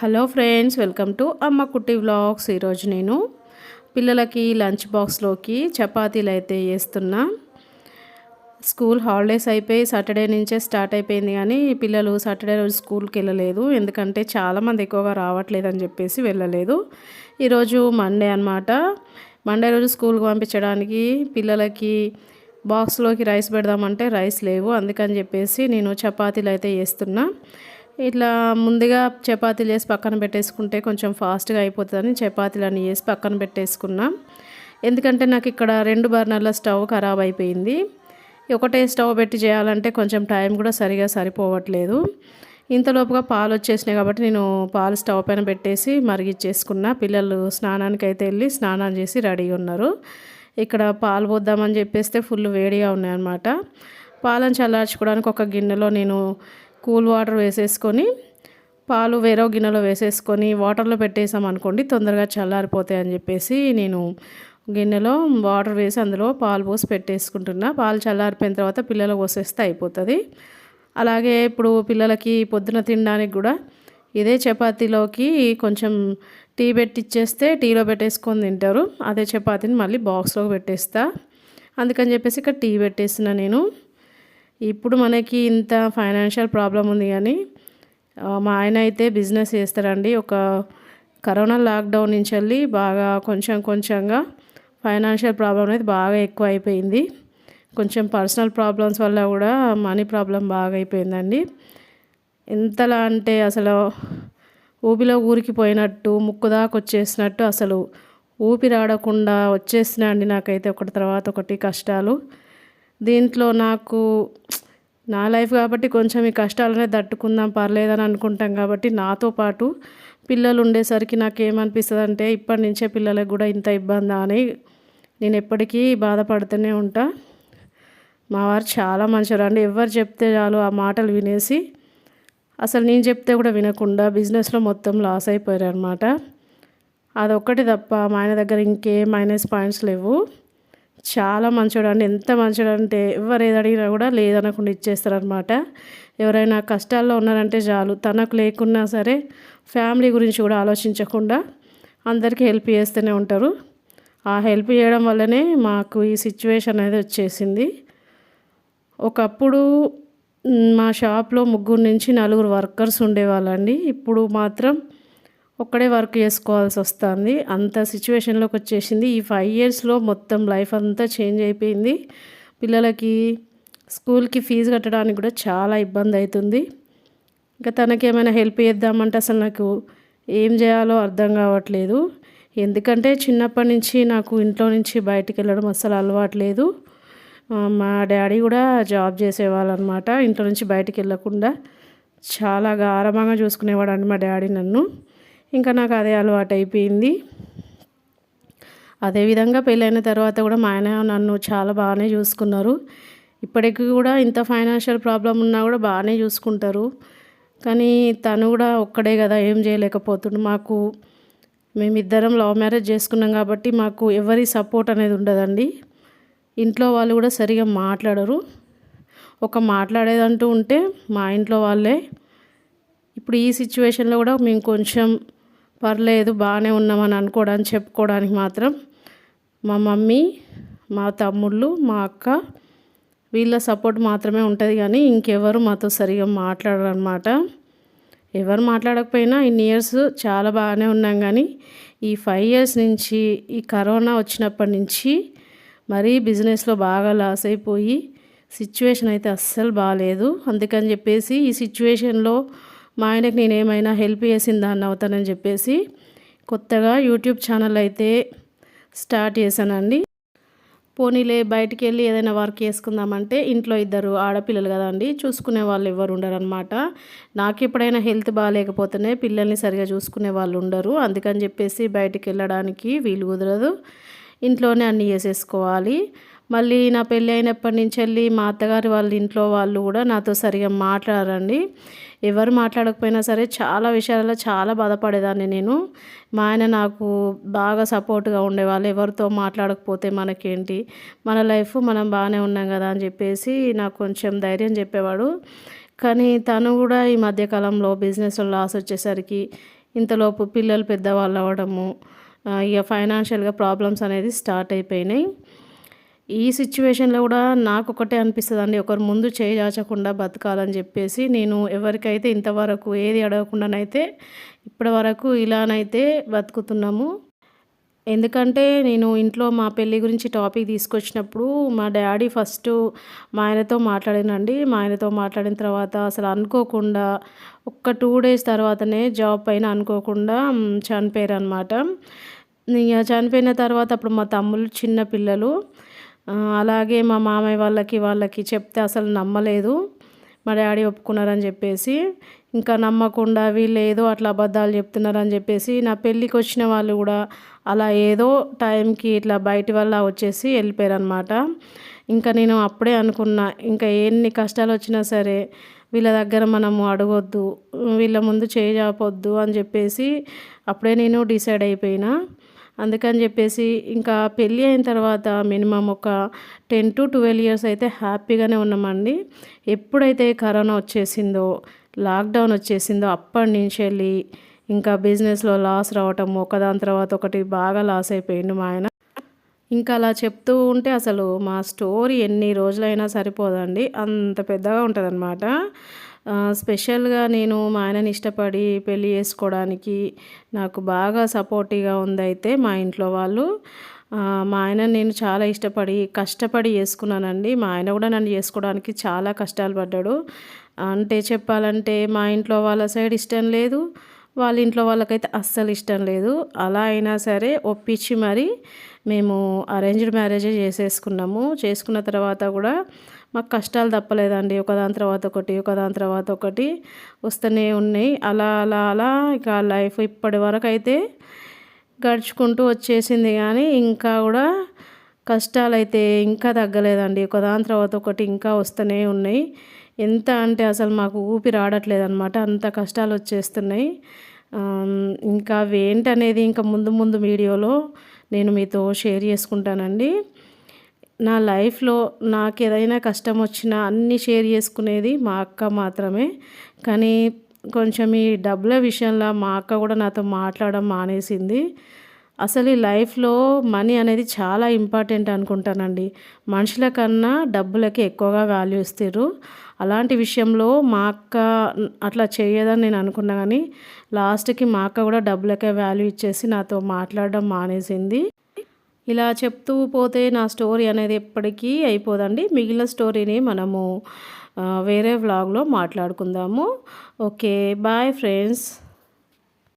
Hello friends welcome to అమ్మ కుట్టి vlogs. ఈరోజు నేను పిల్లలకి లంచ్ బాక్స్లోకి చపాతీలు అయితే వేస్తున్నా స్కూల్ హాలిడేస్ అయిపోయి సాటర్డే నుంచే స్టార్ట్ అయిపోయింది కానీ పిల్లలు సాటర్డే రోజు స్కూల్కి వెళ్ళలేదు. ఎందుకంటే చాలామంది ఎక్కువగా రావట్లేదు అని చెప్పేసి వెళ్ళలేదు. ఈరోజు మండే అనమాట మండే రోజు స్కూల్కి పంపించడానికి పిల్లలకి బాక్స్లోకి రైస్ పెడదామంటే రైస్ లేవు. అందుకని చెప్పేసి నేను చపాతీలు అయితే వేస్తున్నా ఇట్లా ముందుగా చపాతీలు వేసి పక్కన పెట్టేసుకుంటే కొంచెం ఫాస్ట్గా అయిపోతుందని చపాతీలు అన్నీ వేసి పక్కన పెట్టేసుకున్నాం. ఎందుకంటే నాకు ఇక్కడ రెండు బర్నర్ల స్టవ్ ఖరాబ్ అయిపోయింది. ఒకటే స్టవ్ పెట్టి చేయాలంటే కొంచెం టైం కూడా సరిగా సరిపోవట్లేదు. ఇంతలోపుగా పాలు వచ్చేసినాయి కాబట్టి నేను పాలు స్టవ్ పైన పెట్టేసి మరిగిచ్చేసుకున్నా. పిల్లలు స్నానానికి అయితే వెళ్ళి స్నానం చేసి రెడీగా ఉన్నారు. ఇక్కడ పాలు పోద్దామని చెప్పేస్తే ఫుల్ వేడిగా ఉన్నాయన్నమాట. పాలను చల్లార్చుకోవడానికి ఒక గిన్నెలో నేను కూల్ వాటర్ వేసేసుకొని పాలు వేరే గిన్నెలో వేసేసుకొని వాటర్లో పెట్టేసాం అనుకోండి తొందరగా చల్లారిపోతాయి అని చెప్పేసి నేను గిన్నెలో వాటర్ వేసి అందులో పాలు పోసి పెట్టేసుకుంటున్నా. పాలు చల్లారిపోయిన తర్వాత పిల్లలకు పోసేస్తే అయిపోతుంది. అలాగే ఇప్పుడు పిల్లలకి పొద్దున తినడానికి కూడా ఇదే చపాతీలోకి కొంచెం టీ పెట్టిచ్చేస్తే టీలో పెట్టేసుకొని తింటారు. అదే చపాతీని మళ్ళీ బాక్స్లోకి పెట్టేస్తా. అందుకని చెప్పేసి ఇక్కడ టీ పెట్టేసిన నేను. ఇప్పుడు మనకి ఇంత ఫైనాన్షియల్ ప్రాబ్లం ఉంది కానీ మా ఆయన అయితే బిజినెస్ చేస్తారండి. ఒక కరోనా లాక్డౌన్ నుంచి వెళ్ళి బాగా కొంచెం కొంచెంగా ఫైనాన్షియల్ ప్రాబ్లం అనేది బాగా ఎక్కువ అయిపోయింది. కొంచెం పర్సనల్ ప్రాబ్లమ్స్ వల్ల కూడా మనీ ప్రాబ్లం బాగా అయిపోయిందండి. ఎంతలా అంటే అసలు ఊపిలో ఊరికి పోయినట్టు ముక్కు దాకా వచ్చేసినట్టు అసలు ఊపిరాడకుండా వచ్చేసినా అండి నాకైతే ఒకటి తర్వాత ఒకటి కష్టాలు. దీంట్లో నాకు నా లైఫ్ కాబట్టి కొంచెం ఈ కష్టాలనే తట్టుకుందాం పర్లేదని అనుకుంటాం కాబట్టి నాతో పాటు పిల్లలు ఉండేసరికి నాకు ఏమనిపిస్తుంది అంటే ఇప్పటి నుంచే పిల్లలకు కూడా ఇంత ఇబ్బంది అని నేను ఎప్పటికీ బాధపడుతూనే ఉంటా. మా వారు చాలా మంచివారు అండి ఎవరు చెప్తే చాలు ఆ మాటలు వినేసి అసలు నేను చెప్తే కూడా వినకుండా బిజినెస్లో మొత్తం లాస్ అయిపోయారు అనమాట అదొక్కటి తప్ప మా ఆయన దగ్గర ఇంకేం మైనస్ పాయింట్స్ లేవు. చాలా మంచోడు అండి ఎంత మంచోడు అంటే ఎవరు ఏది అడిగినా కూడా లేదనకుండా ఇచ్చేస్తారనమాట ఎవరైనా కష్టాల్లో ఉన్నారంటే చాలు. తనకు లేకున్నా సరే ఫ్యామిలీ గురించి కూడా ఆలోచించకుండా అందరికీ హెల్ప్ చేస్తూనే ఉంటారు. ఆ హెల్ప్ చేయడం వల్లనే మాకు ఈ సిచ్యువేషన్ అనేది వచ్చేసింది. ఒకప్పుడు మా షాప్లో ముగ్గురు నుంచి నలుగురు వర్కర్స్ ఉండేవాళ్ళండి. ఇప్పుడు మాత్రం ఒక్కడే వర్క్ చేసుకోవాల్సి వస్తుంది. అంత సిచ్యువేషన్లోకి వచ్చేసింది. ఈ ఫైవ్ ఇయర్స్లో మొత్తం లైఫ్ అంతా చేంజ్ అయిపోయింది. పిల్లలకి స్కూల్కి ఫీజు కట్టడానికి కూడా చాలా ఇబ్బంది అవుతుంది. ఇంకా తనకి ఏమైనా హెల్ప్ చేద్దామంటే అసలు నాకు ఏం చేయాలో అర్థం కావట్లేదు. ఎందుకంటే చిన్నప్పటి నుంచి నాకు ఇంట్లో నుంచి బయటికి వెళ్ళడం అస్సలు అలవాట్లేదు మా డాడీ కూడా జాబ్ చేసేవాళ్ళు అనమాట ఇంట్లో నుంచి బయటికి వెళ్ళకుండా చాలా గారభంగా చూసుకునేవాడు అండి మా డాడీ నన్ను. ఇంకా నాకు అదే అలవాటు అయిపోయింది. అదేవిధంగా పెళ్ళైన తర్వాత కూడా మా ఆయన నన్ను చాలా బాగానే చూసుకున్నారు. ఇప్పటికి కూడా ఇంత ఫైనాన్షియల్ ప్రాబ్లం ఉన్నా కూడా బాగానే చూసుకుంటారు. కానీ తను కూడా ఒక్కడే కదా ఏం చేయలేకపోతుండు. మాకు మేమిద్దరం లవ్ మ్యారేజ్ చేసుకున్నాం కాబట్టి మాకు ఎవరి సపోర్ట్ అనేది ఉండదండి. ఇంట్లో వాళ్ళు కూడా సరిగా మాట్లాడరు. ఒక మాట్లాడేదంటూ ఉంటే మా ఇంట్లో వాళ్ళే. ఇప్పుడు ఈ సిచ్యువేషన్లో కూడా మేము కొంచెం పర్లేదు బాగానే ఉన్నామని అనుకోవడానికి చెప్పుకోవడానికి మాత్రం మా మమ్మీ మా తమ్ముళ్ళు మా అక్క వీళ్ళ సపోర్ట్ మాత్రమే ఉంటుంది కానీ ఇంకెవరు మాతో సరిగా మాట్లాడరు అనమాట ఎవరు మాట్లాడకపోయినా ఇన్ని ఇయర్స్ చాలా బాగానే ఉన్నాం కానీ ఈ ఫైవ్ ఇయర్స్ నుంచి ఈ కరోనా వచ్చినప్పటి నుంచి మరీ బిజినెస్లో బాగా లాస్ అయిపోయి సిచ్యువేషన్ అయితే అస్సలు బాగాలేదు అందుకని చెప్పేసి ఈ సిచ్యువేషన్లో మా ఆయనకు నేను ఏమైనా హెల్ప్ చేసిన దాన్ని అవుతానని చెప్పేసి కొత్తగా యూట్యూబ్ ఛానల్ అయితే స్టార్ట్ చేశానండి. పోనీలే బయటికి వెళ్ళి ఏదైనా వర్క్ చేసుకుందామంటే ఇంట్లో ఇద్దరు ఆడపిల్లలు కదండి చూసుకునే వాళ్ళు ఎవరు ఉండరు అనమాట నాకు ఎప్పుడైనా హెల్త్ బాగాలేకపోతేనే పిల్లల్ని సరిగా చూసుకునే వాళ్ళు ఉండరు. అందుకని చెప్పేసి బయటికి వెళ్ళడానికి వీలు కుదరదు. ఇంట్లోనే అన్నీ చేసేసుకోవాలి. మళ్ళీ నా పెళ్ళి అయినప్పటి నుంచి వెళ్ళి మా అత్తగారి వాళ్ళ ఇంట్లో వాళ్ళు కూడా నాతో సరిగా మాట్లాడారండి. ఎవరు మాట్లాడకపోయినా సరే చాలా విషయాలలో చాలా బాధపడేదాన్ని నేను. మా ఆయన నాకు బాగా సపోర్ట్గా ఉండేవాళ్ళు. ఎవరితో మాట్లాడకపోతే మనకేంటి? మన లైఫ్ మనం బాగానే ఉన్నాం కదా అని చెప్పేసి నాకు కొంచెం ధైర్యం చెప్పేవాడు. కానీ తను కూడా ఈ మధ్యకాలంలో బిజినెస్లో లాస్ వచ్చేసరికి ఇంతలోపు పిల్లలు పెద్దవాళ్ళు అవ్వడము ఇక ఫైనాన్షియల్గా ప్రాబ్లమ్స్ అనేది స్టార్ట్ అయిపోయినాయి. ఈ సిచ్యువేషన్లో కూడా నాకు ఒకటే అనిపిస్తుంది అండి ఒకరు ముందు చేయి బతకాలని చెప్పేసి నేను ఎవరికైతే ఇంతవరకు ఏది అడగకుండానైతే ఇప్పటి వరకు ఇలానైతే బతుకుతున్నాము. ఎందుకంటే నేను ఇంట్లో మా పెళ్ళి గురించి టాపిక్ తీసుకొచ్చినప్పుడు మా డాడీ ఫస్ట్ మా ఆయనతో మాట్లాడినండి. మా ఆయనతో మాట్లాడిన తర్వాత అసలు అనుకోకుండా ఒక్క టూ డేస్ తర్వాతనే జాబ్ పైన అనుకోకుండా చనిపోయారు అనమాట ఇక చనిపోయిన తర్వాత అప్పుడు మా తమ్ముళ్ళు చిన్న పిల్లలు అలాగే మా మామయ్య వాళ్ళకి వాళ్ళకి చెప్తే అసలు నమ్మలేదు. మా డాడీ ఒప్పుకున్నారని చెప్పేసి ఇంకా నమ్మకుండా వీళ్ళు ఏదో అట్లా అబద్ధాలు చెప్తున్నారని చెప్పేసి నా పెళ్ళికి వచ్చిన వాళ్ళు కూడా అలా ఏదో టైంకి ఇట్లా బయటి వల్ల వచ్చేసి వెళ్ళిపోయారు అనమాట ఇంకా నేను అప్పుడే అనుకున్నా ఇంకా ఎన్ని కష్టాలు వచ్చినా సరే వీళ్ళ దగ్గర మనము అడగొద్దు వీళ్ళ ముందు చేయజాపొద్దు అని చెప్పేసి అప్పుడే నేను డిసైడ్ అయిపోయినా. అందుకని చెప్పేసి ఇంకా పెళ్ళి అయిన తర్వాత మినిమం ఒక టెన్ టు ట్వెల్వ్ ఇయర్స్ అయితే హ్యాపీగానే ఉన్నామండి. ఎప్పుడైతే కరోనా వచ్చేసిందో లాక్డౌన్ వచ్చేసిందో అప్పటి నుంచి వెళ్ళి ఇంకా బిజినెస్లో లాస్ రావటం ఒకదాని తర్వాత ఒకటి బాగా లాస్ అయిపోయింది మా ఆయన. ఇంకా అలా చెప్తూ ఉంటే అసలు మా స్టోరీ ఎన్ని రోజులైనా సరిపోదండి. అంత పెద్దగా ఉంటుందన్నమాట. స్పెషల్గా నేను మా ఆయనని ఇష్టపడి పెళ్ళి చేసుకోవడానికి నాకు బాగా సపోర్టివ్గా ఉందైతే మా ఇంట్లో వాళ్ళు. మా ఆయన నేను చాలా ఇష్టపడి కష్టపడి చేసుకున్నానండి. మా ఆయన కూడా నన్ను చేసుకోవడానికి చాలా కష్టాలు పడ్డాడు. అంటే చెప్పాలంటే మా ఇంట్లో వాళ్ళ సైడ్ ఇష్టం లేదు వాళ్ళ ఇంట్లో వాళ్ళకైతే అస్సలు ఇష్టం లేదు. అలా అయినా సరే ఒప్పించి మరి మేము అరేంజ్డ్ మ్యారేజే చేసేసుకున్నాము. చేసుకున్న తర్వాత కూడా మాకు కష్టాలు తప్పలేదండి. ఒకదాని తర్వాత ఒకటి ఒకదాని తర్వాత ఒకటి వస్తూనే ఉన్నాయి. అలా అలా అలా ఇక లైఫ్ ఇప్పటి వరకు అయితే గడుచుకుంటూ వచ్చేసింది. కానీ ఇంకా కూడా కష్టాలు అయితే ఇంకా తగ్గలేదండి. ఒకదాని తర్వాత ఒకటి ఇంకా వస్తూనే ఉన్నాయి. ఎంత అంటే అసలు మాకు ఊపి రావట్లేదు అనమాట అంత కష్టాలు వచ్చేస్తున్నాయి. ఇంకా అవి ఏంటనేది ఇంకా ముందు ముందు వీడియోలో నేను మీతో షేర్ చేసుకుంటానండి. నా లైఫ్లో నాకు ఏదైనా కష్టం వచ్చినా అన్నీ షేర్ చేసుకునేది మా అక్క మాత్రమే. కానీ కొంచెం ఈ డబ్బుల విషయంలో మా అక్క కూడా నాతో మాట్లాడడం మానేసింది. అసలు ఈ లైఫ్లో మనీ అనేది చాలా ఇంపార్టెంట్ అనుకుంటానండి. మనుషుల కన్నా డబ్బులకి ఎక్కువగా వాల్యూ ఇస్తారు అలాంటి విషయంలో మా అక్క అట్లా చేయదని నేను అనుకున్నా కానీ లాస్ట్కి మా అక్క కూడా డబ్బులకే వాల్యూ ఇచ్చేసి నాతో మాట్లాడడం మానేసింది. ఇలా చెప్తూ పోతే నా స్టోరీ అనేది ఎప్పటికీ అయిపోదండి. మిగిలిన స్టోరీని మనము వేరే వ్లాగ్లో మాట్లాడుకుందాము. Okay bye friends.